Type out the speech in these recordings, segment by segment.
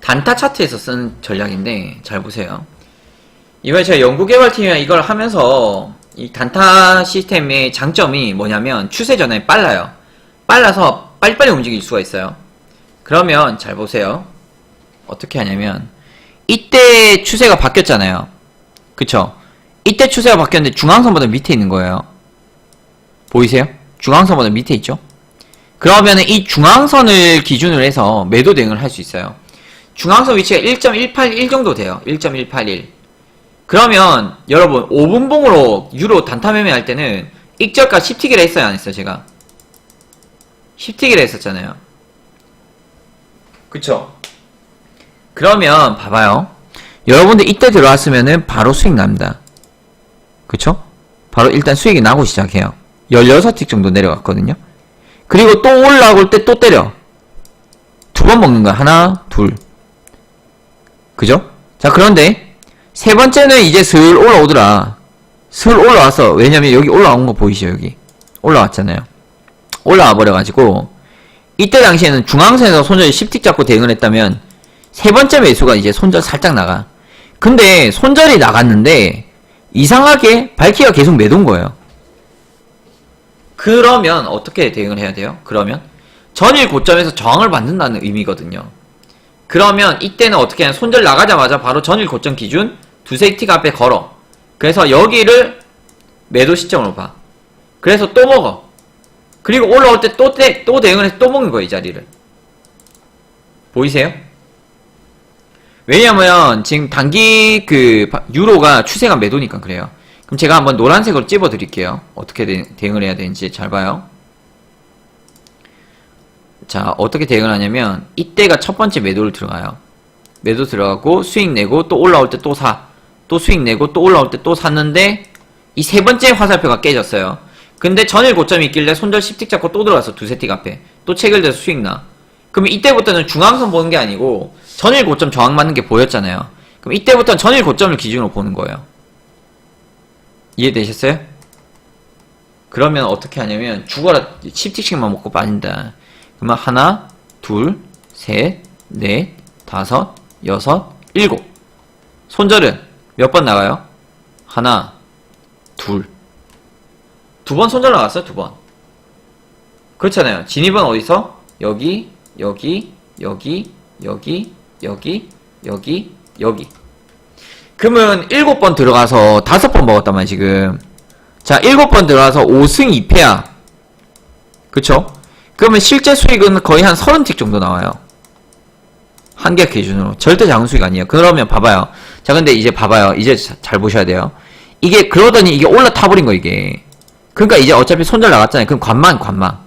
단타 차트에서 쓴 전략인데 잘 보세요. 이번에 제가 연구개발팀이랑 이걸 하면서 이 단타 시스템의 장점이 뭐냐면 추세 전환이 빨라요. 빨라서 빨리빨리 움직일 수가 있어요. 그러면 잘 보세요. 어떻게 하냐면 이때 추세가 바뀌었잖아요. 그쵸? 이때 추세가 바뀌었는데 중앙선보다 밑에 있는 거예요. 보이세요? 중앙선보다 밑에 있죠? 그러면은 이 중앙선을 기준으로 해서 매도 대응을 할 수 있어요. 중앙선 위치가 1.181 정도 돼요. 1.181. 그러면 여러분 5분봉으로 유로 단타 매매할 때는 익절가 10티기를 했어요 안 했어요 제가? 10티기를 했었잖아요. 그쵸? 그러면 봐봐요. 여러분들 이때 들어왔으면은 바로 수익 납니다. 그쵸? 바로 일단 수익이 나고 시작해요. 16틱 정도 내려갔거든요 그리고 또 올라올 때 또 때려 두 번 먹는 거야 하나 둘 그죠 자 그런데 세 번째는 이제 슬 올라오더라. 슬 올라왔어. 왜냐면 여기 올라온 거 보이시죠, 여기. 올라왔잖아요. 올라와 버려가지고, 이때 당시에는 중앙선에서 손절 10틱 잡고 대응을 했다면, 세 번째 매수가 이제 손절 살짝 나가. 근데 손절이 나갔는데, 이상하게 발키가 계속 매도인 거예요. 그러면 어떻게 대응을 해야 돼요? 그러면 전일 고점에서 저항을 받는다는 의미거든요. 그러면 이때는 어떻게 하냐 손절 나가자마자 바로 전일 고점 기준 두세 틱 앞에 걸어 그래서 여기를 매도 시점으로 봐 그래서 또 먹어 그리고 올라올 때 또 또 대응을 해서 또 먹는 거야 이 자리를 보이세요? 왜냐면 지금 단기 그 바- 유로가 추세가 매도니까 그래요 그럼 제가 한번 노란색으로 찝어 드릴게요 어떻게 대, 대응을 해야 되는지 잘 봐요 자, 어떻게 대응을 하냐면, 이때가 첫 번째 매도를 들어가요. 매도 들어가고, 수익 내고, 또 올라올 때 또 사. 또 수익 내고, 또 올라올 때 또 샀는데, 이 세 번째 화살표가 깨졌어요. 근데 전일 고점이 있길래 손절 10틱 잡고 또 들어갔어. 두세 틱 앞에. 또 체결돼서 수익 나. 그러면 이때부터는 중앙선 보는 게 아니고, 전일 고점 저항 맞는 게 보였잖아요. 그럼 이때부터는 전일 고점을 기준으로 보는 거예요. 이해되셨어요? 그러면 어떻게 하냐면, 죽어라 10틱씩만 먹고 빠진다. 그러면 하나, 둘, 셋, 넷, 다섯, 여섯, 일곱. 손절은 몇 번 나가요? 하나, 둘. 두 번 손절 나갔어요, 두 번. 그렇잖아요. 진입은 어디서? 여기, 여기, 여기, 여기, 여기, 여기, 여기. 그러 면 일곱 번 들어가서 다섯 번 먹었단 말이야, 지금. 자, 일곱 번 들어가서 5승 2패야. 그쵸? 그러면 실제 수익은 거의 한 30틱 정도 나와요. 한 개 기준으로. 절대 작은 수익 아니에요. 그러면 봐봐요. 자, 근데 이제 봐봐요. 이제 자- 잘 보셔야 돼요. 이게, 그러더니 이게 올라타버린 거, 이게. 그러니까 이제 어차피 손절 나갔잖아요. 그럼 관망, 관망.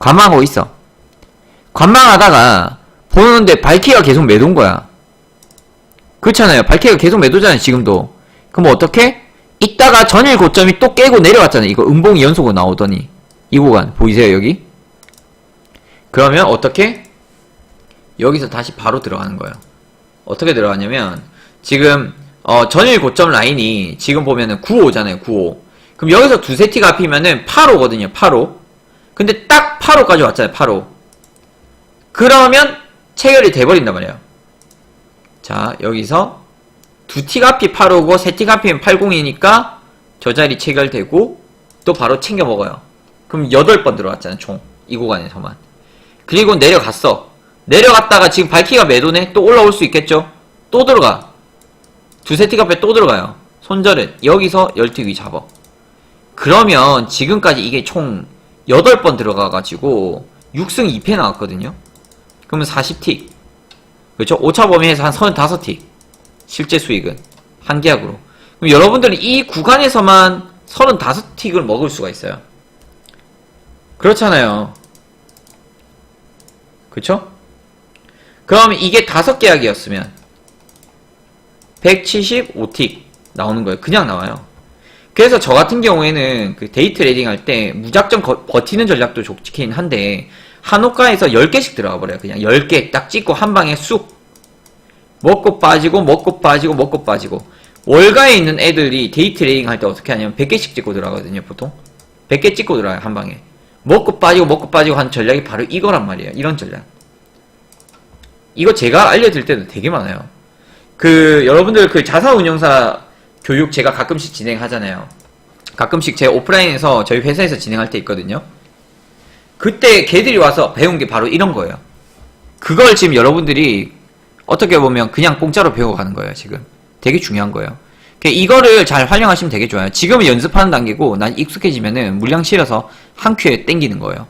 관망하고 있어. 관망하다가, 보는데 발키가 계속 매도인 거야. 그렇잖아요. 발키가 계속 매도잖아요, 지금도. 그럼 어떻게? 이따가 전일 고점이 또 깨고 내려왔잖아요. 이거 음봉이 연속으로 나오더니. 이 구간, 보이세요, 여기? 그러면 어떻게? 여기서 다시 바로 들어가는 거예요. 어떻게 들어가냐면 지금 어, 전일 고점 라인이 지금 보면은 95잖아요. 95. 그럼 여기서 두세 티가 앞이면은 8호거든요. 8호. 근데 딱 8호까지 왔잖아요. 8호. 그러면 체결이 돼버린단 말이에요. 자 여기서 두 티가 앞이 8호고 세 티가 앞이면 80이니까 저 자리 체결되고 또 바로 챙겨 먹어요. 그럼 8번 들어왔잖아요. 총. 이 구간에서만. 그리고 내려갔어. 내려갔다가 지금 발키가 매도네? 또 올라올 수 있겠죠? 또 들어가. 두세 틱 앞에 또 들어가요. 손절은 여기서 10틱 위 잡아. 그러면 지금까지 이게 총 8번 들어가가지고 6승 2패 나왔거든요? 그러면 40틱. 그렇죠? 5차 범위에서 한 35틱. 실제 수익은. 한 계약으로. 그럼 여러분들은 이 구간에서만 35틱을 먹을 수가 있어요. 그렇잖아요. 그쵸? 그러면 이게 다섯 계약이었으면 175틱 나오는 거예요. 그냥 나와요. 그래서 저 같은 경우에는 그 데이 트레이딩 할 때 무작정 거- 버티는 전략도 좋긴 한데 한호가에서 10개씩 들어가 버려요. 그냥 10개 딱 찍고 한 방에 쑥 먹고 빠지고 먹고 빠지고 먹고 빠지고 월가에 있는 애들이 데이 트레이딩 할 때 어떻게 하냐면 100개씩 찍고 들어가거든요. 보통 100개 찍고 들어가요. 한 방에 먹고 빠지고 먹고 빠지고 한 전략이 바로 이거란 말이에요. 이런 전략. 이거 제가 알려드릴 때도 되게 많아요. 그 여러분들 그 자사운용사 교육 제가 가끔씩 진행하잖아요. 가끔씩 제 오프라인에서 저희 회사에서 진행할 때 있거든요. 그때 걔들이 와서 배운 게 바로 이런 거예요. 그걸 지금 여러분들이 어떻게 보면 그냥 공짜로 배워가는 거예요, 지금. 되게 중요한 거예요. 그러니까 이거를 잘 활용하시면 되게 좋아요. 지금은 연습하는 단계고, 난 익숙해지면은 물량 실어서 한 큐에 땡기는 거예요.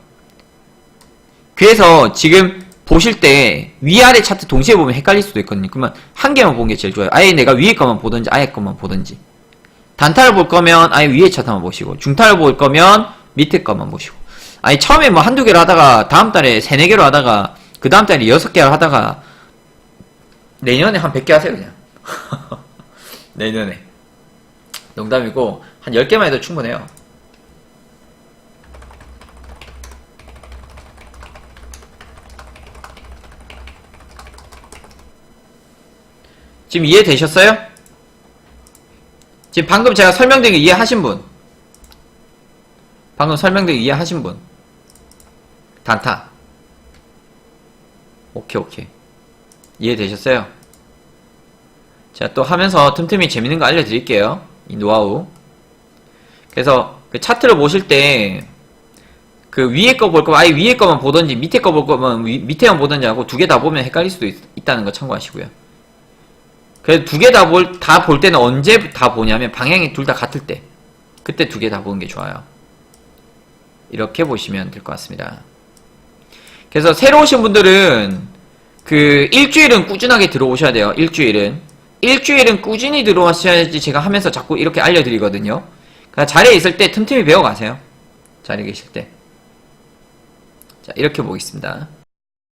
그래서 지금 보실 때 위아래 차트 동시에 보면 헷갈릴 수도 있거든요. 그러면 한 개만 보는 게 제일 좋아요. 아예 내가 위에 것만 보든지 아예 것만 보든지. 단타를 볼 거면 아예 위에 차트만 보시고, 중타를 볼 거면 밑에 것만 보시고. 아니 처음에 뭐 한두 개를 하다가 다음 달에 세네 개로 하다가 그 다음 달에 여섯 개를 하다가 내년에 한 100개 하세요 그냥. 내년에. 농담이고 한 10개만 해도 충분해요. 지금 이해되셨어요? 지금 방금 제가 설명드린 거 이해하신 분. 방금 설명드린 거 이해하신 분. 단타. 오케이 오케이 이해되셨어요? 제가 또 하면서 틈틈이 재밌는 거 알려드릴게요. 이 노하우. 그래서 그 차트를 보실 때 그 위에 거 볼 거면 아예 위에 거만 보던지 밑에 거 볼 거면 위- 밑에만 보던지 하고 두 개 다 보면 헷갈릴 수도 있, 다는 거 참고하시고요. 그래서 두 개 다 볼, 다 볼 때는 언제 다 보냐면 방향이 둘 다 같을 때. 그때 두 개 다 보는 게 좋아요. 이렇게 보시면 될 것 같습니다. 그래서 새로 오신 분들은 그 일주일은 꾸준하게 들어오셔야 돼요. 일주일은. 일주일은 꾸준히 들어오셔야지 제가 하면서 자꾸 이렇게 알려드리거든요. 그러니까 자리에 있을 때 틈틈이 배워가세요. 자리에 계실 때. 자, 이렇게 보겠습니다.